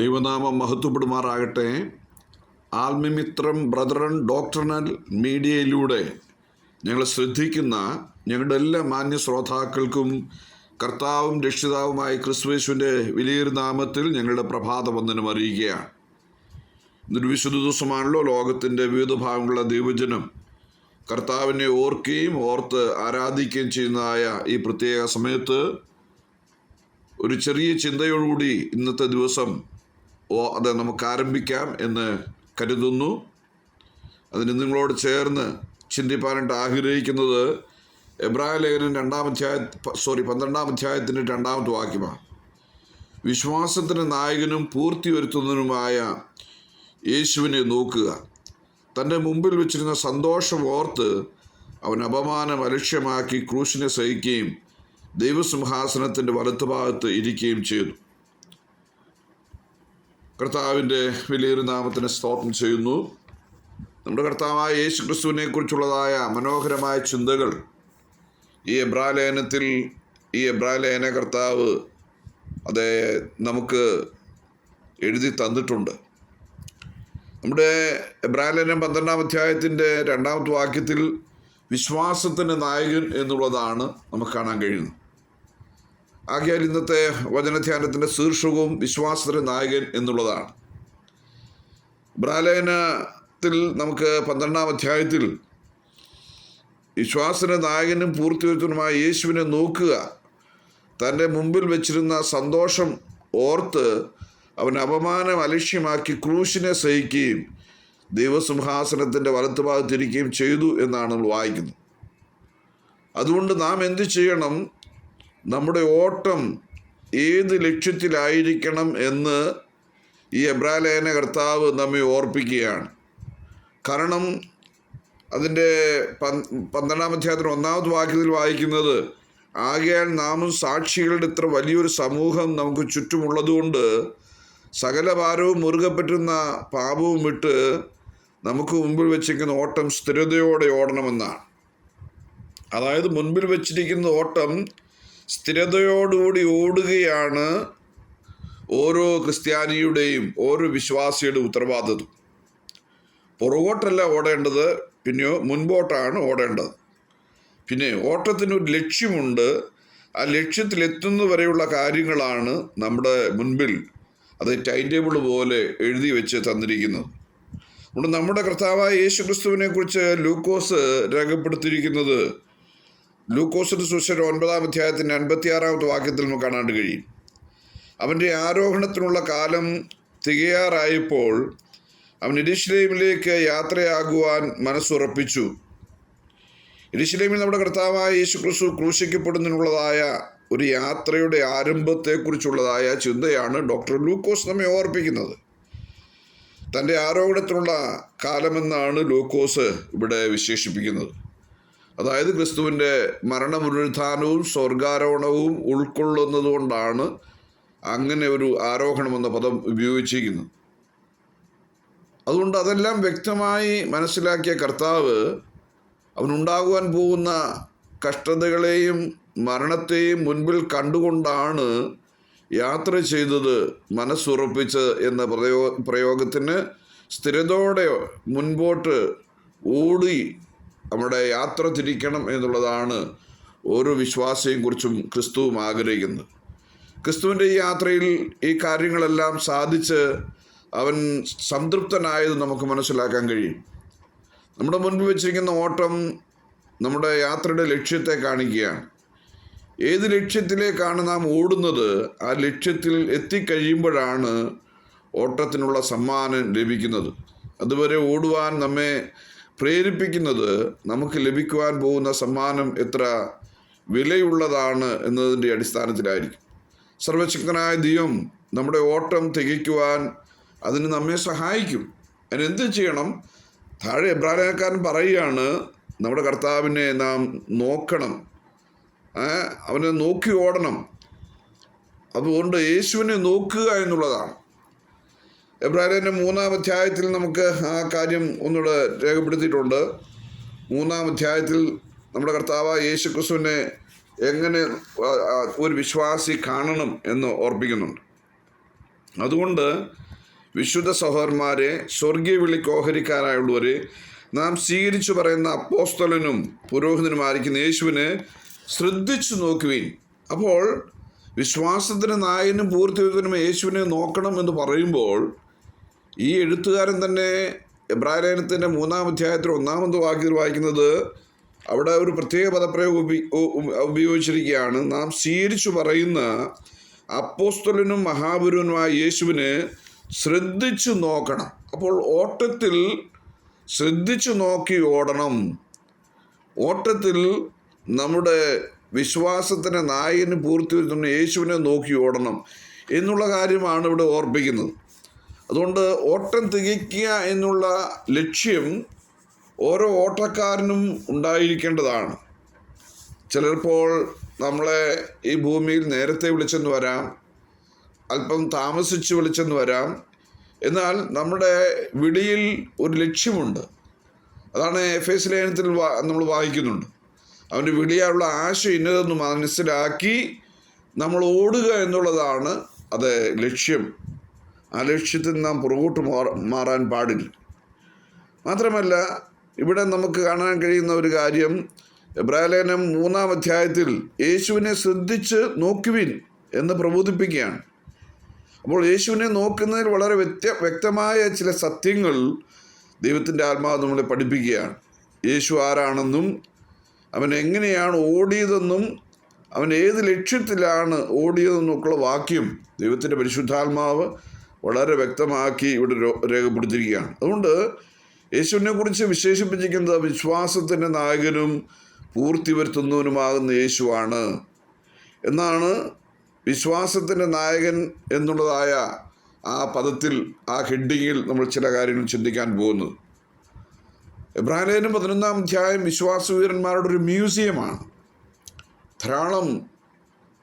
ദൈവനാമം മഹത്വപ്പെടുമാറാകട്ടെ. ആത്മമിത്രം ബ്രദറൻ ഡോക്ടർണൽ മീഡിയയിലൂടെ ഞങ്ങൾ ശ്രദ്ധിക്കുന്ന ഞങ്ങളുടെ എല്ലാ മാന്യ ശ്രോതാക്കൾക്കും കർത്താവും രക്ഷിതാവുമായ ക്രിസ്തുവേശുവിന്റെ വലിയൊരു നാമത്തിൽ ഞങ്ങളുടെ പ്രഭാത വന്ദനം അറിയിക്കുകയാണ്. ഇന്നൊരു വിശുദ്ധ ദിവസമാണല്ലോ ലോകത്തിന്റെ വിവിധ ഭാഗങ്ങളുള്ള ദൈവജനം കർത്താവിനെ ഓർക്കുകയും ഓർത്ത് ആരാധിക്കുകയും ചെയ്യുന്നതായ ഈ പ്രത്യേക സമയത്ത് ഒരു ചെറിയ ചിന്തയോടുകൂടി ഇന്നത്തെ ദിവസം ഓ അത് നമുക്ക് ആരംഭിക്കാം എന്ന് കരുതുന്നു. അതിന് നിങ്ങളോട് ചേർന്ന് ചിന്തിപ്പാനായിട്ട് ആഗ്രഹിക്കുന്നത് എബ്രായ ലേഖനം രണ്ടാം അധ്യായ സോറി പന്ത്രണ്ടാം അധ്യായത്തിന്റെ രണ്ടാമത്തെ വാക്യമാണ് വിശ്വാസത്തിന് നായകനും പൂർത്തി വരുത്തുന്നതിനുമായ യേശുവിനെ നോക്കുക. തന്റെ മുമ്പിൽ വെച്ചിരുന്ന സന്തോഷം ഓർത്ത് അവൻ അപമാനം അലക്ഷ്യമാക്കി ക്രൂശിനെ സഹിക്കുകയും ദൈവസിംഹാസനത്തിന്റെ വലത്തുഭാഗത്ത് ഇരിക്കുകയും ചെയ്തു. കർത്താവിന്റെ വലിയൊരു നാമത്തിന് സ്തോത്രം ചെയ്യുന്നു. നമ്മുടെ കർത്താവായ യേശു ക്രിസ്തുവിനെ കുറിച്ചുള്ളതായ മനോഹരമായ ചിന്തകൾ ഈ എബ്രാലേനത്തിൽ ഈ എബ്രാലേന കർത്താവ് അത് നമുക്ക് എഴുതി തന്നിട്ടുണ്ട്. നമ്മുടെ എബ്രാലേനം പന്ത്രണ്ടാം അധ്യായത്തിന്റെ രണ്ടാമത്തെ വാക്യത്തിൽ വിശ്വാസത്തിന്റെ നായകൻ എന്നുള്ളതാണ് നമുക്ക് കാണാൻ കഴിയുന്നത്. ആകയാൽ ഇന്നത്തെ വചനധ്യാനത്തിന്റെ ശീർഷകവും വിശ്വാസത്തിന്റെ നായകൻ എന്നുള്ളതാണ്. ബ്രാലയനത്തിൽ നമുക്ക് പന്ത്രണ്ടാം അധ്യായത്തിൽ വിശ്വാസത്തിന്റെ നായകനും പൂർത്തിവെച്ചതുമായ യേശുവിനെ നോക്കുക. തന്റെ മുമ്പിൽ വെച്ചിരുന്ന സന്തോഷം ഓർത്ത് അവൻ അപമാനം അലക്ഷ്യമാക്കി ക്രൂശിനെ സഹിക്കുകയും ദൈവസിംഹാസനത്തിന്റെ വലത്തുഭാഗത്തിരിക്കുകയും ചെയ്തു എന്നാണ് നമ്മൾ വായിക്കുന്നത്. അതുകൊണ്ട് നാം എന്ത് ചെയ്യണം? നമ്മുടെ ഓട്ടം ഏത് ലക്ഷ്യത്തിലായിരിക്കണം എന്ന് ഈ എബ്രാലേന കർത്താവ് നമ്മെ ഓർപ്പിക്കുകയാണ്. കാരണം അതിന്റെ പന്ത്രണ്ടാം അധ്യായത്തിന് ഒന്നാമത് വാക്യത്തിൽ വായിക്കുന്നത് ആകയാൽ നാമും സാക്ഷികളുടെ ഇത്ര വലിയൊരു സമൂഹം നമുക്ക് ചുറ്റുമുള്ളതുകൊണ്ട് സകല ഭാരവും മുറുകെ പറ്റുന്ന പാപവും വിട്ട് നമുക്ക് മുമ്പിൽ വെച്ചിരിക്കുന്ന ഓട്ടം സ്ഥിരതയോടെ ഓടണമെന്നാണ്. അതായത് മുൻപിൽ വെച്ചിരിക്കുന്ന ഓട്ടം സ്ഥിരതയോടുകൂടി ഓടുകയാണ് ഓരോ ക്രിസ്ത്യാനിയുടെയും ഓരോ വിശ്വാസിയുടെ ഉത്തരവാദിത്വം. പുറകോട്ടല്ല ഓടേണ്ടത് പിന്നെയോ മുൻപോട്ടാണ് ഓടേണ്ടത്. പിന്നെ ഓട്ടത്തിനൊരു ലക്ഷ്യമുണ്ട്. ആ ലക്ഷ്യത്തിലെത്തുന്ന വരെയുള്ള കാര്യങ്ങളാണ് നമ്മുടെ മുൻപിൽ അത് ടൈം ടേബിൾ പോലെ എഴുതി വെച്ച് തന്നിരിക്കുന്നത്. അതുകൊണ്ട് നമ്മുടെ കർത്താവായ യേശു ക്രിസ്തുവിനെ കുറിച്ച് ലൂക്കോസ് രേഖപ്പെടുത്തിയിരിക്കുന്നത് ലൂക്കോസിന്റെ സുശേഷം ഒൻപതാം അധ്യായത്തിന്റെ അൻപത്തിയാറാമത്തെ വാക്യത്തിൽ നമുക്ക് കാണാണ്ട് കഴിയും. അവന്റെ ആരോഹണത്തിനുള്ള കാലം തികയാറായപ്പോൾ അവൻ ഇരിശ്ലേമിലേക്ക് യാത്രയാകുവാൻ മനസ്സുറപ്പിച്ചു. ഇരിശ്ലേമിൽ നമ്മുടെ കർത്താവായ യേശു ക്രിസ്തു ക്രൂശിക്കപ്പെടുന്നതിനുള്ളതായ ഒരു യാത്രയുടെ ആരംഭത്തെക്കുറിച്ചുള്ളതായ ചിന്തയാണ് ഡോക്ടർ ലൂക്കോസ് നമ്മെ ഓർപ്പിക്കുന്നത്. തന്റെ ആരോഗ്യത്തിനുള്ള കാലമെന്നാണ് ലൂക്കോസ് ഇവിടെ വിശേഷിപ്പിക്കുന്നത്. അതായത് ക്രിസ്തുവിന്റെ മരണപുനരുത്ഥാനവും സ്വർഗാരോഹണവും ഉൾക്കൊള്ളുന്നതുകൊണ്ടാണ് അങ്ങനെ ഒരു ആരോഹണം എന്ന പദം ഉപയോഗിച്ചിരിക്കുന്നത്. അതുകൊണ്ട് അതെല്ലാം വ്യക്തമായി മനസ്സിലാക്കിയ കർത്താവ് അവനുണ്ടാകുവാൻ പോകുന്ന കഷ്ടതകളെയും മരണത്തെയും മുൻപിൽ കണ്ടുകൊണ്ടാണ് യാത്ര ചെയ്തത് മനസ്സുറപ്പിച്ച് എന്ന പ്രയോ പ്രയോഗത്തിന് സ്ഥിരതയോടെ മുൻപോട്ട് ഓടി നമ്മുടെ യാത്ര തിരിക്കണം എന്നുള്ളതാണ് ഓരോ വിശ്വാസിയെയും കുറിച്ചും ക്രിസ്തുവും ആഗ്രഹിക്കുന്നത്. ക്രിസ്തുവിന്റെ ഈ യാത്രയിൽ ഈ കാര്യങ്ങളെല്ലാം സാധിച്ച് അവൻ സംതൃപ്തനായത് നമുക്ക് മനസ്സിലാക്കാൻ കഴിയും. നമ്മുടെ മുൻപിൽ വെച്ചിരിക്കുന്ന ഓട്ടം നമ്മുടെ യാത്രയുടെ ലക്ഷ്യത്തെ കാണിക്കുകയാണ്. ഏത് ലക്ഷ്യത്തിലേക്കാണ് നാം ഓടുന്നത് ആ ലക്ഷ്യത്തിൽ എത്തിക്കഴിയുമ്പോഴാണ് ഓട്ടത്തിനുള്ള സമ്മാനം ലഭിക്കുന്നത്. അതുവരെ ഓടുവാൻ നമ്മെ പ്രേരിപ്പിക്കുന്നത് നമുക്ക് ലഭിക്കുവാൻ പോകുന്ന സമ്മാനം എത്ര വിലയുള്ളതാണ് എന്നതിന്റെ അടിസ്ഥാനത്തിലായിരിക്കും. സർവശക്തനായ ദൈവം നമ്മുടെ ഓട്ടം തികയ്ക്കുവാൻ അതിന് നമ്മെ സഹായിക്കും. അതിനെന്ത് ചെയ്യണം? താഴെ എബ്രാഹിമക്കാരൻ പറയുകയാണ് നമ്മുടെ കർത്താവിനെ നാം നോക്കണം. അവനെ നോക്കി ഓടണം. അതുകൊണ്ട് യേശുവിനെ നോക്കുക എന്നുള്ളതാണ്. എബ്രാഹിമിന്റെ മൂന്നാം അധ്യായത്തിൽ നമുക്ക് ആ കാര്യം ഒന്നുകൂടെ രേഖപ്പെടുത്തിയിട്ടുണ്ട്. മൂന്നാം അധ്യായത്തിൽ നമ്മുടെ കർത്താവ് യേശു ക്രിസ്തുവിനെ എങ്ങനെ ഒരു വിശ്വാസി കാണണം എന്ന് ഓർപ്പിക്കുന്നുണ്ട്. അതുകൊണ്ട് വിശുദ്ധ സഹോദരന്മാരെ സ്വർഗീയ വിളി കോഹരിക്കാരായുള്ളവരെ നാം സ്വീകരിച്ചു പറയുന്ന അപ്പോസ്തലനും പുരോഹിതനുമായിരിക്കുന്ന യേശുവിനെ ശ്രദ്ധിച്ചു നോക്കുവീൻ. അപ്പോൾ വിശ്വാസത്തിന് നായനും പൂർത്തിവത്തിനും യേശുവിനെ നോക്കണം എന്ന് പറയുമ്പോൾ ഈ എഴുത്തുകാരൻ തന്നെ എബ്രാഹിലേനത്തിന്റെ മൂന്നാം അധ്യായത്തിൽ ഒന്നാമത് വാക്യത്തിൽ വായിക്കുന്നത് അവിടെ ഒരു പ്രത്യേക പദപ്രയോഗം ഉപയോഗിച്ചിരിക്കുകയാണ്. നാം സ്വീകരിച്ചു പറയുന്ന അപ്പോസ്തലനും മഹാപുരുവനുമായ യേശുവിന് ശ്രദ്ധിച്ചു നോക്കണം. അപ്പോൾ ഓട്ടത്തിൽ ശ്രദ്ധിച്ചു നോക്കി ഓടണം. ഓട്ടത്തിൽ നമ്മുടെ വിശ്വാസത്തിന് നായകന് പൂർത്തി വരുത്തുന്ന യേശുവിനെ നോക്കി ഓടണം എന്നുള്ള കാര്യമാണ് ഇവിടെ ഓർപ്പിക്കുന്നത് അതുകൊണ്ട് ഓട്ടം തികയ്ക്കുക എന്നുള്ള ലക്ഷ്യം ഓരോ ഓട്ടക്കാരനും ഉണ്ടായിരിക്കേണ്ടതാണ്. ചിലപ്പോൾ നമ്മളെ ഈ ഭൂമിയിൽ നേരത്തെ വിളിച്ചെന്ന് വരാം അല്പം താമസിച്ച് വിളിച്ചെന്ന് വരാം. എന്നാൽ നമ്മുടെ വിളിയിൽ ഒരു ലക്ഷ്യമുണ്ട്. അതാണ് എഫ് എസ് ലേഖനത്തിൽ നമ്മൾ വായിക്കുന്നുണ്ട്. അവന്റെ വിളിയാനുള്ള ആശയം ഇന്നതെന്ന് മനസ്സിലാക്കി നമ്മൾ ഓടുക എന്നുള്ളതാണ് അത് ലക്ഷ്യം. ആ ലക്ഷ്യത്തിൽ നാം പുറകോട്ട് മാറാൻ പാടില്ല. മാത്രമല്ല ഇവിടെ നമുക്ക് കാണാൻ കഴിയുന്ന ഒരു കാര്യം എബ്രാലേനം മൂന്നാം അധ്യായത്തിൽ യേശുവിനെ ശ്രദ്ധിച്ച് നോക്കുവിൻ എന്ന് പ്രബോധിപ്പിക്കുകയാണ്. അപ്പോൾ യേശുവിനെ നോക്കുന്നതിൽ വളരെ വ്യക്ത വ്യക്തമായ ചില സത്യങ്ങൾ ദൈവത്തിന്റെ ആത്മാവ് നമ്മളെ പഠിപ്പിക്കുകയാണ്. യേശു ആരാണെന്നും അവൻ എങ്ങനെയാണ് ഓടിയതെന്നും അവൻ ഏത് ലക്ഷ്യത്തിലാണ് ഓടിയതെന്നൊക്കെയുള്ള വാക്യം ദൈവത്തിന്റെ പരിശുദ്ധാത്മാവ് വളരെ വ്യക്തമാക്കി ഇവിടെ രേഖപ്പെടുത്തിയിരിക്കുകയാണ്. അതുകൊണ്ട് യേശുവിനെ കുറിച്ച് വിശേഷിപ്പിച്ചിരിക്കുന്നത് വിശ്വാസത്തിന്റെ നായകനും പൂർത്തി വരുത്തുന്നവനുമാകുന്ന യേശുവാണ്. എന്നാണ് വിശ്വാസത്തിന്റെ നായകൻ എന്നുള്ളതായ ആ പദത്തിൽ ആ ഹെഡിങ്ങിൽ നമ്മൾ ചില കാര്യങ്ങൾ ചിന്തിക്കാൻ പോകുന്നത്. എബ്രാഹിലേനും പതിനൊന്നാം അധ്യായം വിശ്വാസവീരന്മാരുടെ ഒരു മ്യൂസിയമാണ്. ധാരാളം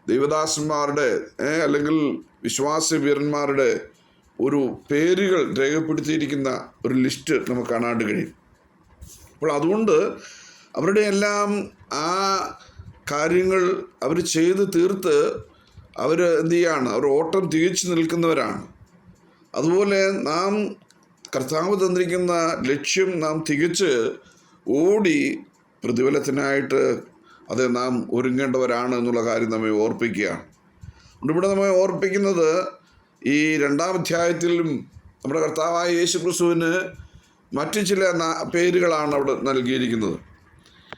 ദൈവദാസന്മാരുടെ അല്ലെങ്കിൽ വിശ്വാസ വീരന്മാരുടെ ഒരു പേരുകൾ രേഖപ്പെടുത്തിയിരിക്കുന്ന ഒരു ലിസ്റ്റ് നമുക്ക് കാണാണ്ട് കഴിയും. അപ്പോൾ അതുകൊണ്ട് അവരുടെ എല്ലാം ആ കാര്യങ്ങൾ അവർ ചെയ്ത് തീർത്ത് അവർ എന്ത് ചെയ്യാണ്? അവർ ഓട്ടം തികച്ചു നിൽക്കുന്നവരാണ്. അതുപോലെ നാം കർത്താവ് തന്നിരിക്കുന്ന ലക്ഷ്യം നാം തികച്ച് ഓടി പ്രതിഫലത്തിനായിട്ട് അത് നാം ഒരുങ്ങേണ്ടവരാണ് എന്നുള്ള കാര്യം നമ്മെ ഓർപ്പിക്കുകയാണ്. ഇവിടെ നമ്മെ ഓർപ്പിക്കുന്നത് ഈ രണ്ടാം അധ്യായത്തിലും നമ്മുടെ കർത്താവായ യേശു ക്രിസ്തുവിന് മറ്റു ചില പേരുകളാണ് അവിടെ നൽകിയിരിക്കുന്നത്.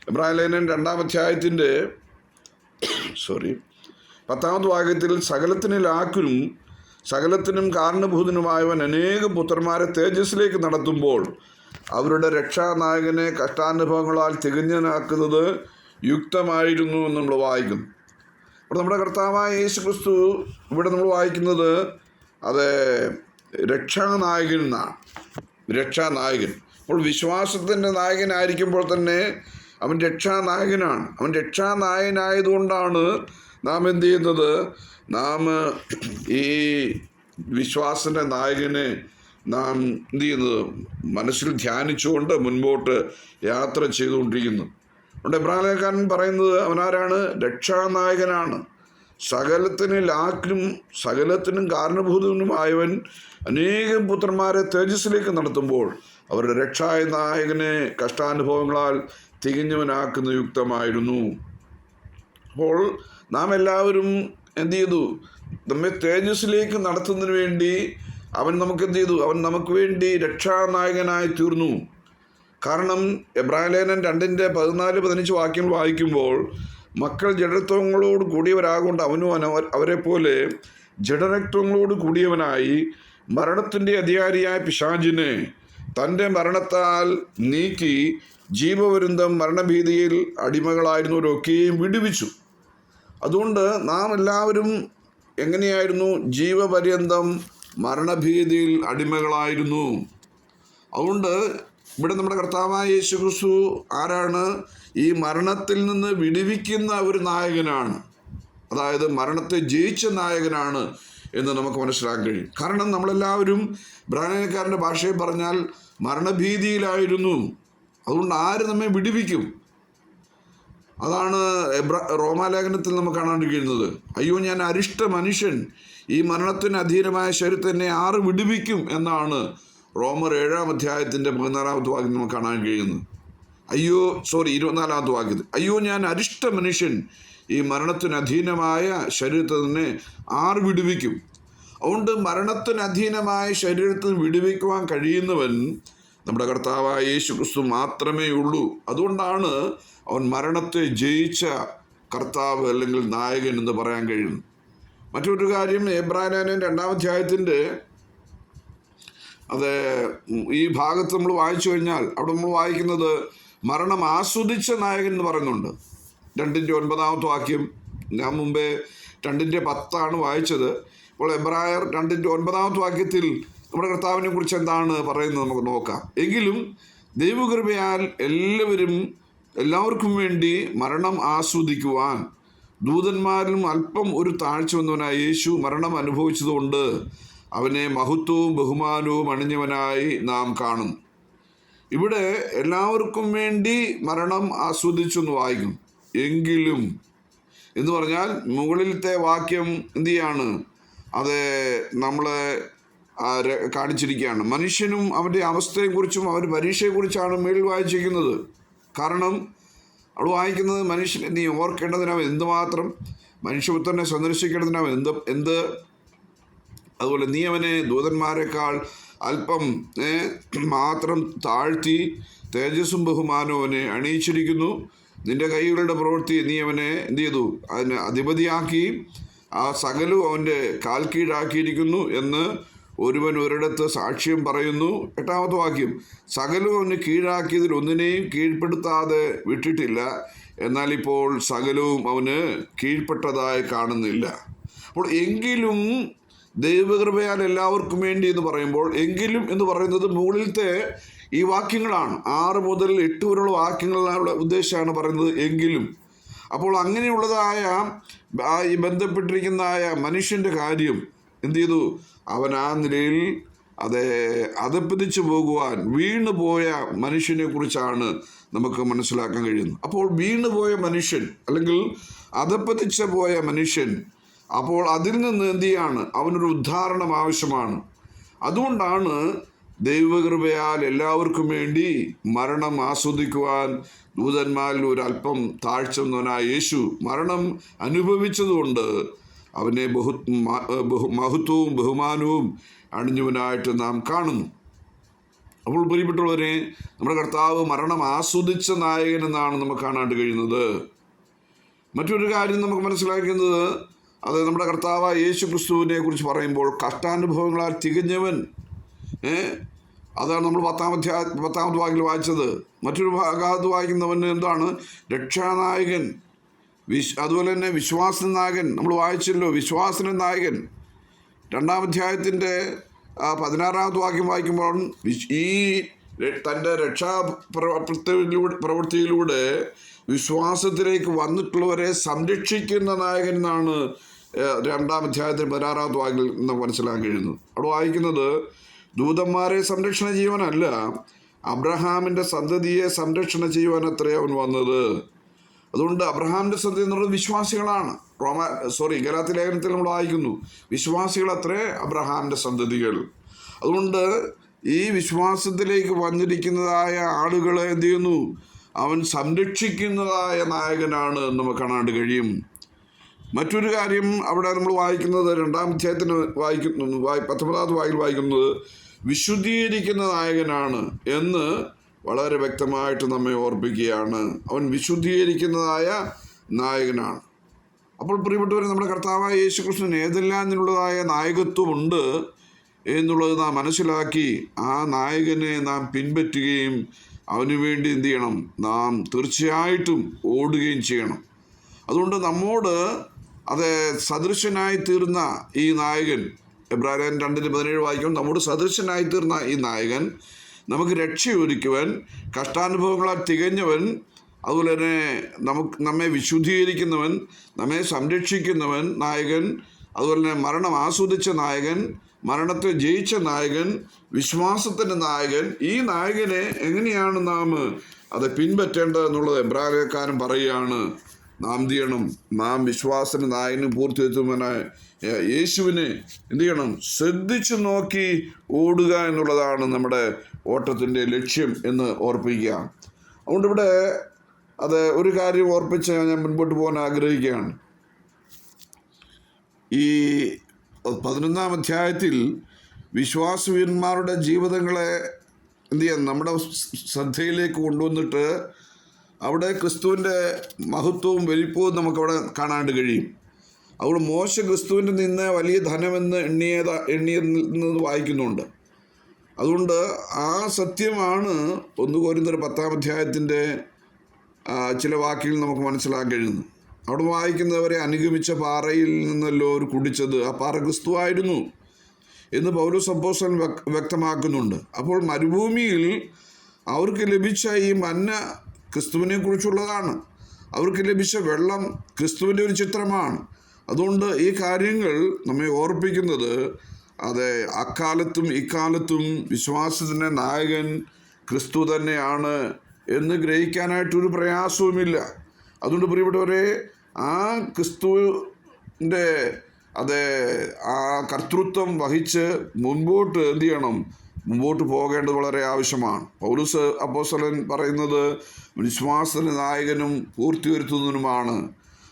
ഇബ്രാഹിലേനൻ രണ്ടാം അധ്യായത്തിന്റെ സോറി പത്താമത് വാക്യത്തിൽ സകലത്തിന് ലാക്കിനും സകലത്തിനും കാരണഭൂതനുമായവൻ അനേക പുത്രന്മാരെ തേജസ്സിലേക്ക് നടത്തുമ്പോൾ അവരുടെ രക്ഷാനായകനെ കഷ്ടാനുഭവങ്ങളാൽ തികഞ്ഞനാക്കുന്നത് യുക്തമായിരുന്നു എന്ന് നമ്മൾ വായിക്കുന്നു. അപ്പോൾ നമ്മുടെ കർത്താവായ യേശു ക്രിസ്തു ഇവിടെ നമ്മൾ വായിക്കുന്നത് അത് രക്ഷാനായകൻ എന്നാണ് രക്ഷാനായകൻ. അപ്പോൾ വിശ്വാസത്തിന്റെ നായകനായിരിക്കുമ്പോൾ തന്നെ അവൻ രക്ഷാനായകനാണ്. അവൻ രക്ഷാനായകനായതുകൊണ്ടാണ് നാം എന്ത് ചെയ്യുന്നത്? നാം ഈ വിശ്വാസത്തിന്റെ നായകനെ നാം എന്ത് ചെയ്യുന്നത്? മനസ്സിൽ ധ്യാനിച്ചുകൊണ്ട് മുൻപോട്ട് യാത്ര ചെയ്തുകൊണ്ടിരിക്കുന്നു. അതുകൊണ്ട് എബ്രാഹിലേക്കാരൻ പറയുന്നത് അവനാരാണ്? രക്ഷാനായകനാണ്. സകലത്തിന് ലാക്കിനും സകലത്തിനും കാരണഭൂതനുമായവൻ അനേകം പുത്രന്മാരെ തേജസ്സിലേക്ക് നടത്തുമ്പോൾ അവരുടെ രക്ഷായ നായകനെ കഷ്ടാനുഭവങ്ങളാൽ തികഞ്ഞവനാക്കുന്ന യുക്തമായിരുന്നു. അപ്പോൾ നാം എല്ലാവരും എന്ത് ചെയ്തു? നമ്മെ തേജസ്സിലേക്ക് നടത്തുന്നതിന് വേണ്ടി അവൻ നമുക്ക് എന്ത് ചെയ്തു? അവൻ നമുക്ക് വേണ്ടി രക്ഷാനായകനായി തീർന്നു. കാരണം എബ്രാഹിലേനൻ രണ്ടിന്റെ പതിനാല് പതിനഞ്ച് വാക്യങ്ങൾ വായിക്കുമ്പോൾ മക്കൾ ജഡത്വങ്ങളോട് കൂടിയവരാകൊണ്ട് അവനും അനവ പോലെ ജഡരക്തങ്ങളോട് കൂടിയവനായി മരണത്തിന്റെ അധികാരിയായ പിശാജിനെ തന്റെ മരണത്താൽ നീക്കി ജീവപര്യന്തം മരണഭീതിയിൽ അടിമകളായിരുന്നവരൊക്കെയും വിടുവിച്ചു. അതുകൊണ്ട് നാം എല്ലാവരും എങ്ങനെയായിരുന്നു ജീവപര്യന്തം മരണഭീതിയിൽ അടിമകളായിരുന്നു? അതുകൊണ്ട് ഇവിടെ നമ്മുടെ കർത്താവായ യേശു ക്രിസ്തു ആരാണ്? ഈ മരണത്തിൽ നിന്ന് വിടിവിക്കുന്ന ഒരു നായകനാണ്. അതായത് മരണത്തെ ജയിച്ച നായകനാണ് എന്ന് നമുക്ക് മനസ്സിലാക്കാൻ കഴിയും. കാരണം നമ്മളെല്ലാവരും ബ്രാഹ്മണക്കാരന്റെ ഭാഷയിൽ പറഞ്ഞാൽ മരണഭീതിയിലായിരുന്നു. അതുകൊണ്ട് ആര് നമ്മെ വിടിവിക്കും? അതാണ് എബ്ര റോമാലേഖനത്തിൽ നമുക്ക് കഴിയുന്നത് അയ്യോ ഞാൻ അരിഷ്ട മനുഷ്യൻ. ഈ മരണത്തിന് അധീനമായ ശരീരത്തെ എന്നെ ആറ് വിടിവിക്കും എന്നാണ് റോമർ ഏഴാം അധ്യായത്തിന്റെ പതിനാലാമത്തെ വാക്യം നമുക്ക് കാണാൻ കഴിയുന്നു. അയ്യോ സോറി ഇരുപത്തിനാലാമത്തെ വാക്യത്തിൽ. അയ്യോ ഞാൻ അരിഷ്ട മനുഷ്യൻ. ഈ മരണത്തിന് അധീനമായ ശരീരത്തെ തന്നെ ആർ വിടുവിക്കും? അതുകൊണ്ട് മരണത്തിന് അധീനമായ ശരീരത്തിൽ വിടുവിക്കുവാൻ കഴിയുന്നവൻ നമ്മുടെ കർത്താവായ യേശു ക്രിസ്തു മാത്രമേ ഉള്ളൂ. അതുകൊണ്ടാണ് അവൻ മരണത്തെ ജയിച്ച കർത്താവ് അല്ലെങ്കിൽ നായകൻ എന്ന് പറയാൻ കഴിയുന്നത്. മറ്റൊരു കാര്യം എബ്രാഹിം രണ്ടാം അധ്യായത്തിന്റെ അത് ഈ ഭാഗത്ത് നമ്മൾ വായിച്ചു കഴിഞ്ഞാൽ അവിടെ നമ്മൾ വായിക്കുന്നത് മരണം ആസ്വദിച്ച നായകൻ എന്ന് പറയുന്നുണ്ട്. രണ്ടിന്റെ ഒൻപതാമത്തെ വാക്യം ഞാൻ മുമ്പേ രണ്ടിന്റെ പത്താണ് വായിച്ചത്. ഇപ്പോൾ എബ്രായർ രണ്ടിന്റെ ഒൻപതാമത്തെ വാക്യത്തിൽ നമ്മുടെ കർത്താവിനെ കുറിച്ച് എന്താണ് പറയുന്നത് നമുക്ക് നോക്കാം. എങ്കിലും ദൈവകൃപയാൽ എല്ലാവരും എല്ലാവർക്കും വേണ്ടി മരണം ആസ്വദിക്കുവാൻ ദൂതന്മാരിലും അല്പം ഒരു താഴ്ച വന്നവനായ യേശു മരണം അനുഭവിച്ചതുകൊണ്ട് അവനെ മഹത്വവും ബഹുമാനവും അണിഞ്ഞവനായി നാം കാണും. ഇവിടെ എല്ലാവർക്കും വേണ്ടി മരണം ആസ്വദിച്ചു എന്ന് വായിക്കും. എങ്കിലും എന്ന് പറഞ്ഞാൽ മുകളിലത്തെ വാക്യം എന്ത് ചെയ്യാണ് അത് നമ്മളെ കാണിച്ചിരിക്കുകയാണ്. മനുഷ്യനും അവന്റെ അവസ്ഥയെക്കുറിച്ചും അവന്റെ പരീക്ഷയെക്കുറിച്ചാണ് മേളിൽ വായിച്ചിരിക്കുന്നത്. കാരണം അവൾ വായിക്കുന്നത് മനുഷ്യൻ നീ ഓർക്കേണ്ടതിനാവും എന്തുമാത്രം? മനുഷ്യപുത്രനെ സന്ദർശിക്കേണ്ടതിനാവും എന്ത് എന്ത്? അതുപോലെ നീ അവനെ ദൂതന്മാരെക്കാൾ അല്പം മാത്രം താഴ്ത്തി തേജസ്സും ബഹുമാനവും അവനെ അണിയിച്ചിരിക്കുന്നു. നിന്റെ കൈകളുടെ പ്രവൃത്തി നീ അവനെ എന്ത് ചെയ്തു? അതിനെ അധിപതിയാക്കി ആ സകലും അവന്റെ കാൽ കീഴാക്കിയിരിക്കുന്നു എന്ന് ഒരുവൻ ഒരിടത്ത് സാക്ഷ്യം പറയുന്നു. എട്ടാമത്തെ വാക്യം സകലും അവന് കീഴാക്കിയതിൽ ഒന്നിനെയും കീഴ്പ്പെടുത്താതെ വിട്ടിട്ടില്ല. എന്നാൽ ഇപ്പോൾ സകലവും അവന് കീഴ്പ്പെട്ടതായി കാണുന്നില്ല. അപ്പോൾ എങ്കിലും ദൈവകൃപയാൽ എല്ലാവർക്കും വേണ്ടി എന്ന് പറയുമ്പോൾ എങ്കിലും എന്ന് പറയുന്നത് മുകളിലത്തെ ഈ വാക്യങ്ങളാണ്. ആറ് മുതൽ എട്ട് വരെയുള്ള വാക്യങ്ങളിലുള്ള ഉദ്ദേശമാണ് പറയുന്നത് എങ്കിലും. അപ്പോൾ അങ്ങനെയുള്ളതായ ഈ ബന്ധപ്പെട്ടിരിക്കുന്നതായ മനുഷ്യന്റെ കാര്യം എന്ത് ചെയ്തു? അവൻ ആ നിലയിൽ അത് അതപ്പതിച്ചു പോകുവാൻ വീണുപോയ മനുഷ്യനെ കുറിച്ചാണ് നമുക്ക് മനസ്സിലാക്കാൻ കഴിയുന്നത്. അപ്പോൾ വീണുപോയ മനുഷ്യൻ അല്ലെങ്കിൽ അതപ്പതിച്ച പോയ മനുഷ്യൻ അപ്പോൾ അതിൽ നിന്ന് എന്ത് ചെയ്യാണ്? അവനൊരു ഉദ്ധാരണം ആവശ്യമാണ്. അതുകൊണ്ടാണ് ദൈവകൃപയാൽ എല്ലാവർക്കും വേണ്ടി മരണം ആസ്വദിക്കുവാൻ ദൂതന്മാരിൽ ഒരല്പം അല്പം താഴ്ച വന്നവനായ യേശു മരണം അനുഭവിച്ചതുകൊണ്ട് അവനെ ബഹു മഹത്വവും ബഹുമാനവും അണിഞ്ഞവനായിട്ട് നാം കാണുന്നു. അപ്പോൾ പ്രിയപ്പെട്ടുള്ളവരെ നമ്മുടെ കർത്താവ് മരണം ആസ്വദിച്ച നായകൻ എന്നാണ് നമുക്ക് കാണാണ്ട് കഴിയുന്നത്. മറ്റൊരു കാര്യം നമുക്ക് മനസ്സിലാക്കുന്നത് അത് നമ്മുടെ കർത്താവ് യേശു ക്രിസ്തുവിനെ കുറിച്ച് പറയുമ്പോൾ കഷ്ടാനുഭവങ്ങളാൽ തികഞ്ഞവൻ അതാണ് നമ്മൾ പത്താമത്തെ പത്താമത് വാക്കിൽ വായിച്ചത്. മറ്റൊരു ഭാഗത്ത് വായിക്കുന്നവന് എന്താണ്? രക്ഷാനായകൻ. വിശ് അതുപോലെ തന്നെ വിശ്വാസ നായകൻ. നമ്മൾ വായിച്ചല്ലോ വിശ്വാസന നായകൻ. രണ്ടാം അധ്യായത്തിന്റെ ആ, പതിനാറാമത്തെ വാക്യം വായിക്കുമ്പോൾ ഈ തന്റെ രക്ഷാ പ്രവൃത്തിയിലൂടെ പ്രവൃത്തിയിലൂടെ വിശ്വാസത്തിലേക്ക് വന്നിട്ടുള്ളവരെ സംരക്ഷിക്കുന്ന നായകൻ എന്നാണ് രണ്ടാം അധ്യായത്തിൽ പതിനാറാമത്തെ വാക്കിൽ നിന്ന് മനസ്സിലാക്കാൻ കഴിയുന്നത്. അവിടെ വായിക്കുന്നത് ദൂതന്മാരെ സംരക്ഷണം ജീവനല്ല അബ്രഹാമിന്റെ സന്തതിയെ സംരക്ഷണം ചെയ്യുവാൻ അവൻ വന്നത്. അതുകൊണ്ട് അബ്രഹാമിന്റെ സന്തതി എന്നുള്ളത് വിശ്വാസികളാണ്. റോമാ സോറി ഗലാത്തി ലേഖനത്തിൽ നമ്മൾ വായിക്കുന്നു വിശ്വാസികൾ അത്രേ അബ്രഹാമിന്റെ സന്തതികൾ. അതുകൊണ്ട് ഈ വിശ്വാസത്തിലേക്ക് വന്നിരിക്കുന്നതായ ആളുകളെ എന്ത് ചെയ്യുന്നു? അവൻ സംരക്ഷിക്കുന്നതായ നായകനാണ് നമുക്ക് കാണാണ്ട് കഴിയും. മറ്റൊരു കാര്യം അവിടെ നമ്മൾ വായിക്കുന്നത് രണ്ടാം അധ്യായത്തിന് വായിക്കുന്നു വായി പത്തൊമ്പതാമത് വായിൽ വായിക്കുന്നത് വിശുദ്ധീകരിക്കുന്ന നായകനാണ് എന്ന് വളരെ വ്യക്തമായിട്ട് നമ്മെ ഓർപ്പിക്കുകയാണ്. അവൻ വിശുദ്ധീകരിക്കുന്നതായ നായകനാണ്. അപ്പോൾ പ്രിയപ്പെട്ടവരെ നമ്മുടെ കർത്താവായ യേശു കൃഷ്ണൻ ഇതിനുള്ളതായ നായകത്വമുണ്ട് എന്നുള്ളത് നാം മനസ്സിലാക്കി ആ നായകനെ നാം പിൻപറ്റുകയും അവന് വേണ്ടി എന്ത് ചെയ്യണം? നാം തീർച്ചയായിട്ടും ഓടുകയും ചെയ്യണം. അതുകൊണ്ട് നമ്മോട് അത് സദൃശനായി തീർന്ന ഈ നായകൻ എബ്രാഹിം രണ്ടിന് പതിനേഴ് വായിക്കും നമ്മോട് സദൃശനായി തീർന്ന ഈ നായകൻ നമുക്ക് രക്ഷയൊരുക്കുവൻ കഷ്ടാനുഭവങ്ങളാൽ തികഞ്ഞവൻ അതുപോലെ തന്നെ നമുക്ക് നമ്മെ വിശുദ്ധീകരിക്കുന്നവൻ നമ്മെ സംരക്ഷിക്കുന്നവൻ നായകൻ അതുപോലെ തന്നെ മരണം ആസ്വദിച്ച നായകൻ മരണത്തെ ജയിച്ച നായകൻ വിശ്വാസത്തിന്റെ നായകൻ ഈ നായകനെ എങ്ങനെയാണ് നാം അത് പിൻപറ്റേണ്ടത് എന്നുള്ളത് എബ്രാഹിക്കാരൻ പറയുകയാണ്. നാം ചെയ്യണം? നാം വിശ്വാസത്തിന് നായകന് പൂർത്തിയെത്തുവാനായ ഏ- യേശുവിനെ എന്ത് ചെയ്യണം? ശ്രദ്ധിച്ചു നോക്കി ഓടുക എന്നുള്ളതാണ് നമ്മുടെ ഓട്ടത്തിന്റെ ലക്ഷ്യം എന്ന് ഓർപ്പിക്കുക. അതുകൊണ്ട് ഇവിടെ അത് ഒരു കാര്യം ഓർപ്പിച്ച് ഞാൻ മുൻപോട്ട് പോകാൻ ആഗ്രഹിക്കുകയാണ്. ഈ പതിനൊന്നാം അധ്യായത്തിൽ വിശ്വാസവീരന്മാരുടെ ജീവിതങ്ങളെ എന്ത് ചെയ്യാം നമ്മുടെ ശ്രദ്ധയിലേക്ക് കൊണ്ടുവന്നിട്ട് അവിടെ ക്രിസ്തുവിന്റെ മഹത്വവും വലിപ്പവും നമുക്കവിടെ കാണാണ്ട് കഴിയും. അവിടെ മോശ ക്രിസ്തുവിന്റെ നിന്ന് വലിയ ധനമെന്ന് എണ്ണിയത എണ്ണിയെന്നത് വായിക്കുന്നുണ്ട്. അതുകൊണ്ട് ആ സത്യമാണ് ഒന്ന് കോരുന്നൊരു പത്താം അധ്യായത്തിന്റെ ചില വാക്കുകൾ നമുക്ക് മനസ്സിലാക്കാൻ കഴിയുന്നു അവിടെ വായിക്കുന്നവരെ അനുഗമിച്ച പാറയിൽ നിന്നല്ലോ അവർ കുടിച്ചത്. ആ പാറ ക്രിസ്തുവായിരുന്നു എന്ന് പൗലോസ് അപ്പോസ്തലൻ വ്യക്- വ്യക്തമാക്കുന്നുണ്ട്. അപ്പോൾ മരുഭൂമിയിൽ അവർക്ക് ലഭിച്ച ഈ മന്ന ക്രിസ്തുവിനെ കുറിച്ചുള്ളതാണ് അവർക്ക് ലഭിച്ച വെള്ളം ക്രിസ്തുവിന്റെ ഒരു ചിത്രമാണ്. അതുകൊണ്ട് ഈ കാര്യങ്ങൾ നമ്മെ ഓർപ്പിക്കുന്നത് അതെ അക്കാലത്തും ഇക്കാലത്തും വിശ്വാസത്തിന്റെ നായകൻ ക്രിസ്തു തന്നെയാണ് എന്ന് ഗ്രഹിക്കാനായിട്ടൊരു പ്രയാസവുമില്ല. അതുകൊണ്ട് പ്രിയപ്പെട്ടവരെ ആ ക്രിസ്തുവിന്റെ അത് ആ കർത്തൃത്വം വഹിച്ച് മുൻപോട്ട് എന്ത് ചെയ്യണം മുമ്പോട്ട് പോകേണ്ടത് വളരെ ആവശ്യമാണ്. പൗലുസ് അപ്പോസലൻ പറയുന്നത് വിശ്വാസത്തിന് നായകനും പൂർത്തി വരുത്തുന്നതിനുമാണ്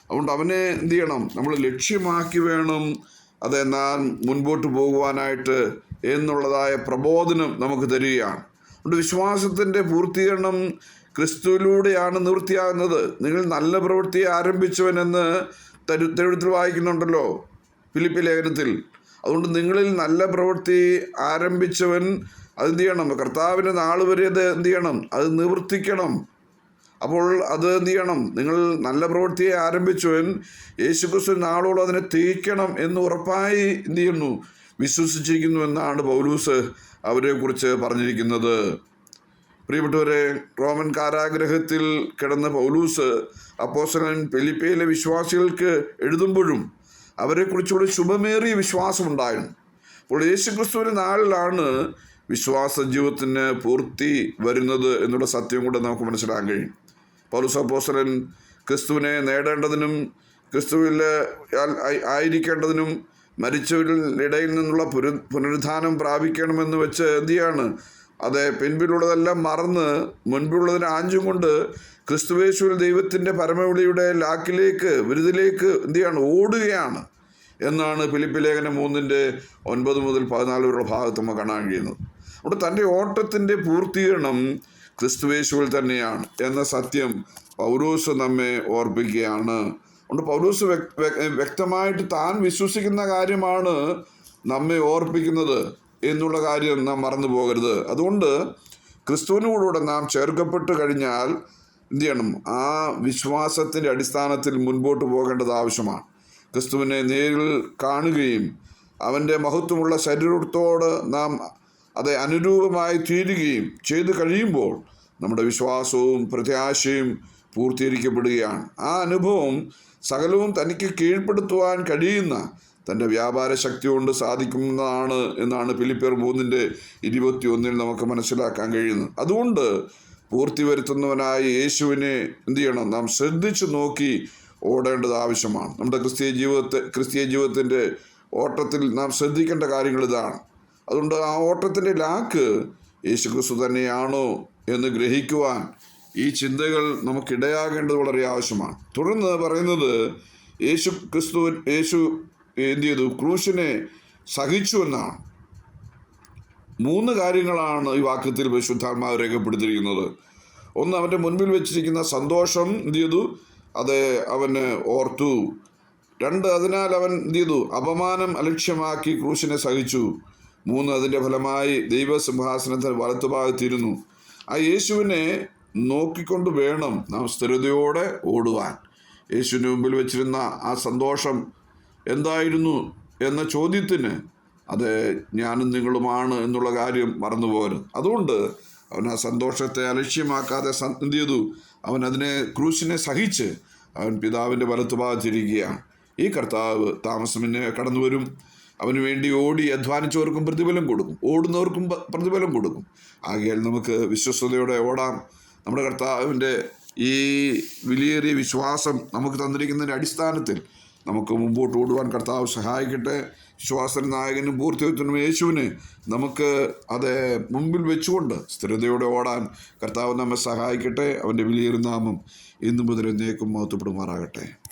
അതുകൊണ്ട് അവനെ എന്ത് ചെയ്യണം നമ്മൾ ലക്ഷ്യമാക്കി വേണം അതെന്നാൽ മുൻപോട്ട് പോകുവാനായിട്ട് എന്നുള്ളതായ പ്രബോധനം നമുക്ക് തരികയാണ്. അതുകൊണ്ട് വിശ്വാസത്തിന്റെ പൂർത്തീകരണം ക്രിസ്തുവിലൂടെയാണ് നിവൃത്തിയാകുന്നത്. നിങ്ങൾ നല്ല പ്രവൃത്തി ആരംഭിച്ചവനെന്ന് തരു തെഴുത്തിൽ വായിക്കുന്നുണ്ടല്ലോ ഫിലിപ്പി ലേഖനത്തിൽ. അതുകൊണ്ട് നിങ്ങളിൽ നല്ല പ്രവൃത്തി ആരംഭിച്ചവൻ അത് എന്ത് ചെയ്യണം? കർത്താവിന്റെ നാൾ വരെ അത് എന്ത് ചെയ്യണം? അത് നിവർത്തിക്കണം. അപ്പോൾ അത് എന്ത് ചെയ്യണം? നിങ്ങൾ നല്ല പ്രവൃത്തിയെ ആരംഭിച്ചവൻ യേശുക്രിസ്തു നാളോളം അതിനെ തേക്കണം എന്ന് ഉറപ്പായി എന്ത് ചെയ്യുന്നു? വിശ്വസിച്ചിരിക്കുന്നു എന്നാണ് പൗലൂസ് അവരെക്കുറിച്ച് പറഞ്ഞിരിക്കുന്നത്. പ്രിയപ്പെട്ടവരെ റോമൻ കാരാഗ്രഹത്തിൽ കിടന്ന പൗലൂസ് അപ്പോസലൻ ഫിലിപ്പയിലെ വിശ്വാസികൾക്ക് എഴുതുമ്പോഴും അവരെക്കുറിച്ചുള്ള ശുഭമേറിയ വിശ്വാസമുണ്ടായിരുന്നു. അപ്പോൾ യേശുക്രിസ്തുവിന്റെ നാളിലാണ് വിശ്വാസ ജീവിതത്തിന് പൂർത്തി വരുന്നത് എന്നുള്ള സത്യം കൂടെ നമുക്ക് മനസ്സിലാക്കാൻ കഴിയും. പൗലൂസ് അപ്പോസലൻ ക്രിസ്തുവിനെ നേടേണ്ടതിനും ക്രിസ്തുവിൽ ആയിരിക്കേണ്ടതിനും മരിച്ചവരിൽ ഇടയിൽ നിന്നുള്ള പുനരുദ്ധാനം പ്രാപിക്കണമെന്ന് വെച്ച് എന്ത് ചെയ്യാണ്? അതെ പിൻപിലുള്ളതെല്ലാം മറന്ന് മുൻപിലുള്ളതിനെ ആഞ്ചും കൊണ്ട് ക്രിസ്തുവേശ്വര ദൈവത്തിന്റെ പരമവിളിയുടെ ലാക്കിലേക്ക് വിരുദിലേക്ക് എന്ത് ചെയ്യാണ്? ഓടുകയാണ് എന്നാണ് ഫിലിപ്പ് ലേഖനം മൂന്നിന്റെ ഒൻപത് മുതൽ പതിനാല് വരെയുള്ള ഭാഗത്ത് നമ്മൾ കാണാൻ കഴിയുന്നത്. അവിടെ തന്റെ ഓട്ടത്തിന്റെ പൂർത്തീകരണം ക്രിസ്തുവേശുവിൽ തന്നെയാണ് എന്ന സത്യം പൗരൂസ് നമ്മെ ഓർപ്പിക്കുകയാണ്. അതുകൊണ്ട് പൗരൂസ് വ്യക്- വ്യക്- വ്യക്തമായിട്ട് താൻ വിശ്വസിക്കുന്ന കാര്യമാണ് നമ്മെ ഓർപ്പിക്കുന്നത്. എന്നുള്ള കാര്യം നാം മറന്നു പോകരുത്. അതുകൊണ്ട് ക്രിസ്തുവിനോടുകൂടെ നാം ചേർക്കപ്പെട്ട് കഴിഞ്ഞാൽ എന്ത് ചെയ്യണം? ആ വിശ്വാസത്തിന്റെ അടിസ്ഥാനത്തിൽ മുൻപോട്ട് പോകേണ്ടത് ആവശ്യമാണ്. ക്രിസ്തുവിനെ നേരിൽ കാണുകയും അവന്റെ മഹത്വമുള്ള ശരീരത്തോട് നാം അത് അനുരൂപമായി തീരുകയും ചെയ്തു കഴിയുമ്പോൾ നമ്മുടെ വിശ്വാസവും പ്രത്യാശയും പൂർത്തീകരിക്കപ്പെടുകയാണ്. ആ അനുഭവം സകലവും തനിക്ക് കീഴ്പ്പെടുത്തുവാൻ കഴിയുന്ന തന്റെ വ്യാപാര ശക്തി കൊണ്ട് സാധിക്കുന്നതാണ് എന്നാണ് ഫിലിപ്പിയർ മൂന്നിന്റെ ഇരുപത്തി ഒന്നിൽ നമുക്ക് മനസ്സിലാക്കാൻ കഴിയുന്നത്. അതുകൊണ്ട് പൂർത്തി വരുത്തുന്നവനായ യേശുവിനെ എന്തു ചെയ്യണം? നാം ശ്രദ്ധിച്ചു നോക്കി ഓടേണ്ടത് ആവശ്യമാണ്. നമ്മുടെ ക്രിസ്തീയ ജീവിതത്തെ ക്രിസ്തീയ ജീവിതത്തിന്റെ ഓട്ടത്തിൽ നാം ശ്രദ്ധിക്കേണ്ട കാര്യങ്ങൾ ഇതാണ്. അതുകൊണ്ട് ആ ഓട്ടത്തിന്റെ ലാക്ക് യേശുക്രിസ്തു തന്നെയാണോ എന്ന് ഗ്രഹിക്കുവാൻ ഈ ചിന്തകൾ നമുക്കിടയാകേണ്ടത് വളരെ ആവശ്യമാണ്. തുടർന്ന് പറയുന്നത് യേശു ക്രിസ്തു യേശു എന്ത് ചെയ്തു? ക്രൂശിനെ സഹിച്ചു എന്നാണ്. മൂന്ന് കാര്യങ്ങളാണ് ഈ വാക്യത്തിൽ പരിശുദ്ധാത്മാവ് രേഖപ്പെടുത്തിയിരിക്കുന്നത്. ഒന്ന് അവന്റെ മുൻപിൽ വെച്ചിരിക്കുന്ന സന്തോഷം എന്ത് ചെയ്തു? അത് അവന് ഓർത്തു. രണ്ട് അതിനാൽ അവൻ എന്ത് ചെയ്തു? അപമാനം അലക്ഷ്യമാക്കി ക്രൂശിനെ സഹിച്ചു. മൂന്ന് അതിന്റെ ഫലമായി ദൈവസിംഹാസനത്തിന് വലത്തുഭാഗത്തിരുന്നു. ആ യേശുവിനെ നോക്കിക്കൊണ്ട് വേണം നാം സ്ഥിരതയോടെ ഓടുവാൻ. യേശുവിന് മുമ്പിൽ വെച്ചിരുന്ന ആ സന്തോഷം എന്തായിരുന്നു എന്ന ചോദ്യത്തിന് അത് ഞാനും നിങ്ങളുമാണ് എന്നുള്ള കാര്യം മറന്നു പോകരുത് അതുകൊണ്ട് അവൻ ആ സന്തോഷത്തെ അലക്ഷ്യമാക്കാതെ എന്ത് ചെയ്തു? അവൻ അതിനെ ക്രൂശിനെ സഹിച്ച് അവൻ പിതാവിന്റെ വലത്തുഭാഗത്തിരിക്കുകയാണ് ഈ കർത്താവ് താമസമിന്നെ കടന്നു വരും. അവന് വേണ്ടി ഓടി അധ്വാനിച്ചവർക്കും പ്രതിഫലം കൊടുക്കും. ഓടുന്നവർക്കും പ്രതിഫലം കൊടുക്കും. ആകയാൽ നമുക്ക് വിശ്വസ്തയോടെ ഓടാം. നമ്മുടെ കർത്താവിന്റെ ഈ വിലയേറിയ വിശ്വാസം നമുക്ക് തന്നിരിക്കുന്നതിന്റെ അടിസ്ഥാനത്തിൽ നമുക്ക് മുമ്പോട്ട് ഓടുവാൻ കർത്താവ് സഹായിക്കട്ടെ. വിശ്വാസ നായകനും പൂർത്തിവത്തിനും യേശുവിന് നമുക്ക് അത് മുമ്പിൽ വെച്ചുകൊണ്ട് സ്ഥിരതയോടെ ഓടാൻ കർത്താവ് നമ്മെ സഹായിക്കട്ടെ. അവന്റെ വിലയേറിയ നാമം ഇന്നു മുതൽ എന്നേക്കും മഹത്വപ്പെടുമാറാകട്ടെ.